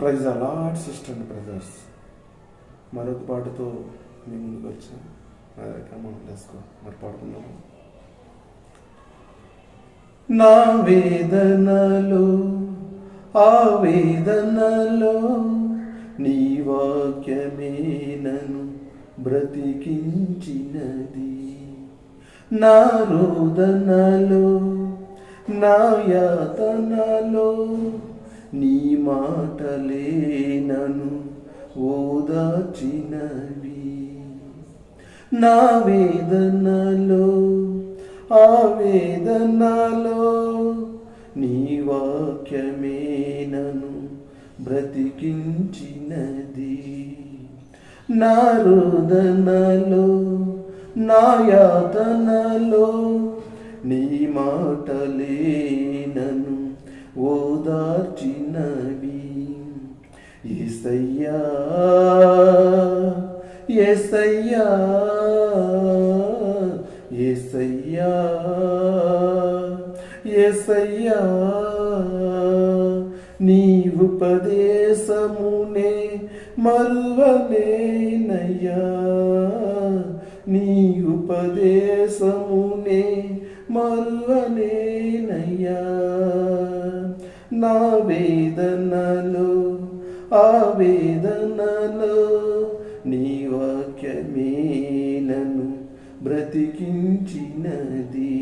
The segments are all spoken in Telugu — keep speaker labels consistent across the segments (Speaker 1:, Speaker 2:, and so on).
Speaker 1: Praise a lot sister and brothers మరొక పాటతో మీ ముందుకు వచ్చాం. కమన్ లెస్కో మరి పాడుకుందాము. నా వేదనలో ఆ వేదనలో నీ వాక్యమే నన్ను బ్రతికించినది. నా రోదనలో నా యాతనలో నీ మాటలే నన్ను ఓదార్చినవి. నా వేదనలో ఆ వేదనలో నీ వాక్యమే నన్ను బ్రతికించినది. నా రోదనలో నా యాతనలో నీ మాటలేనను ఓదార్చినవి. ఏసయ్యా ఏసయ్యా ఏసయ్యా ఏసయ్యా నీ ఉపదేశమునే మరువలేనయ్యా నీ ఉపదేశమునే మరువలేనయ్యా నా వేదనలో ఆ నీ వాక్యమేనను బ్రతికించినది.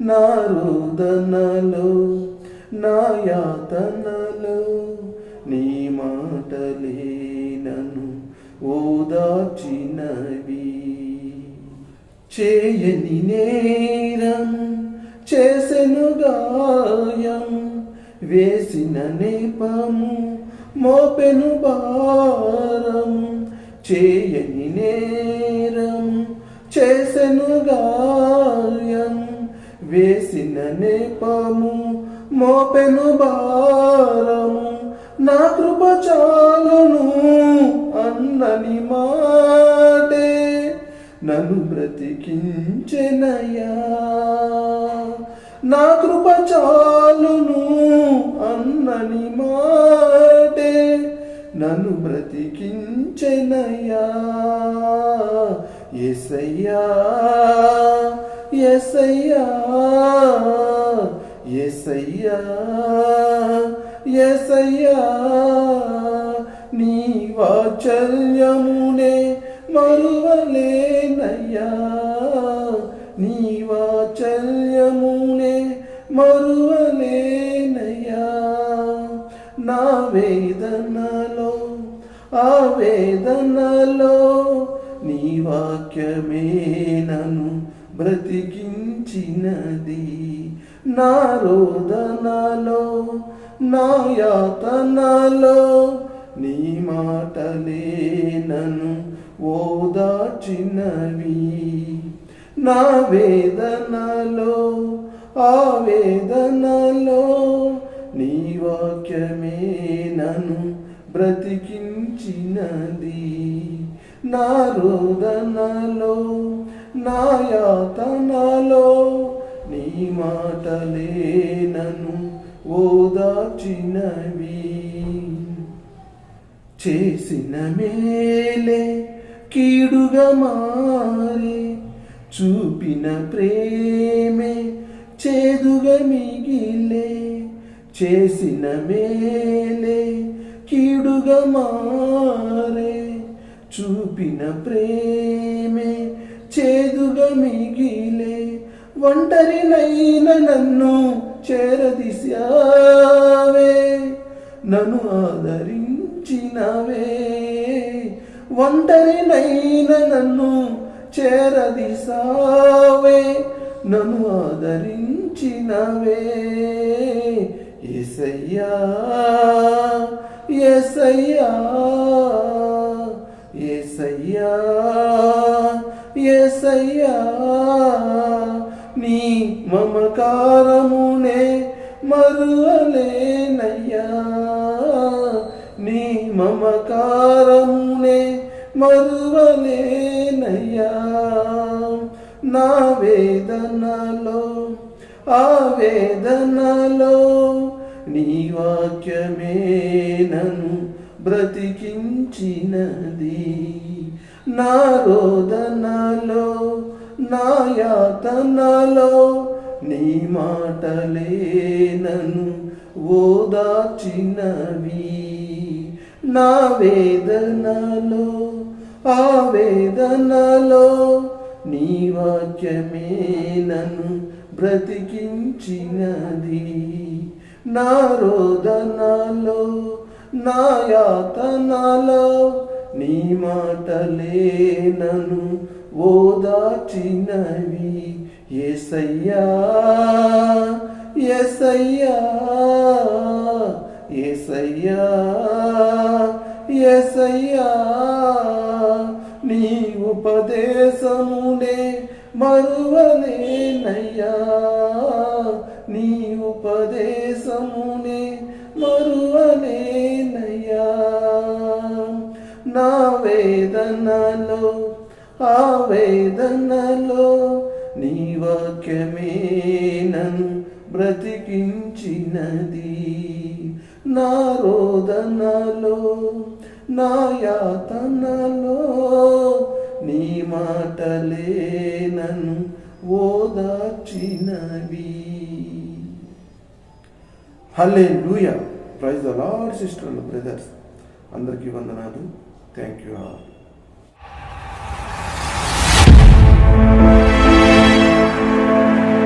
Speaker 1: నా రోదనలు నా యాతనలు నీ మాటలేనను ఓదాచినవి చేయని నేరం చేసెను గాయం వేసిన నేపము మోపెను భారం చేయని నేరం చేసెను గాయం వేసిన నేపము మోపెను భారము నా కృప చాలును అన్నని మాటే నన్ను బ్రతికించెనయా నా కృప చాలును అన్నని మాటే నన్ను బ్రతికించెనయ్యా. ఎసయ్యా ఎసయ్యా ఎసయ్యా ఎసయ్యా నీ వాచల్యమునే మరువలేనయ్యా. నీ వేదనలో ఆ వేదనలో నీ వాక్యమే నన్ను బ్రతికించినది. నా రోదనలో నా యాతనలో నీ మాటలే నన్ను ఓదాచినవి నా వేదనలో ఆ వేదనలో నీ వాక్యమే నను బ్రతికించినది. నా రోదనలో నా యాతనలో నీ మాటలే నన్ను ఓదార్చినవి. చేసిన మేలే కీడుగా మారి చూపిన ప్రేమే చేదుగా మిగిలే చేసిన మేలే కీడుగా మారే చూపిన ప్రేమే చేదుగా మిగిలే ఒంటరినైన నన్ను చేరదిశావే నన్ను ఆదరించినవే ఒంటరినైన నన్ను చేరదిశావే నన్ను ఆదరించినవే. ఎసయ్యా ఎసయ్యా ఎసయ్యా ఎసయ్యా నీ మమకారమునే మరువలేనయ్యా. నీ మమకారమునే మరువలేనయ్యా. నా వేదనలో ఆవేదనలో నీ వాక్యమే నన్ను బ్రతికించినది. నా రోదనలో నా యాతనలో నీ మాటలే నన్ను ఓదాచినవి నా వేదనలో ఆ వేదనలో నీ వాక్యమే నన్ను బ్రతికించినది. నా రోదనలో నా యాతనలో నీ మాటలే నన్ను ఓదార్చినవి. ఏసయ్యా ఏసయ్యా ఏసయ్యా ఏసయ్యా నీ ఉపదేశమునే నయ్యా నీ ఉపదేశమునే మరువలేనయ్యా. నా వేదనలో ఆ వేదనలో నీ వాక్యమేనను బ్రతికించినది. నా రోదనలో నా యాతనలో నీ మాటలే నన్ను ఓదార్చినవి. Hallelujah praise the lord sister brothers అందరికీ వందనాలు. Thank you all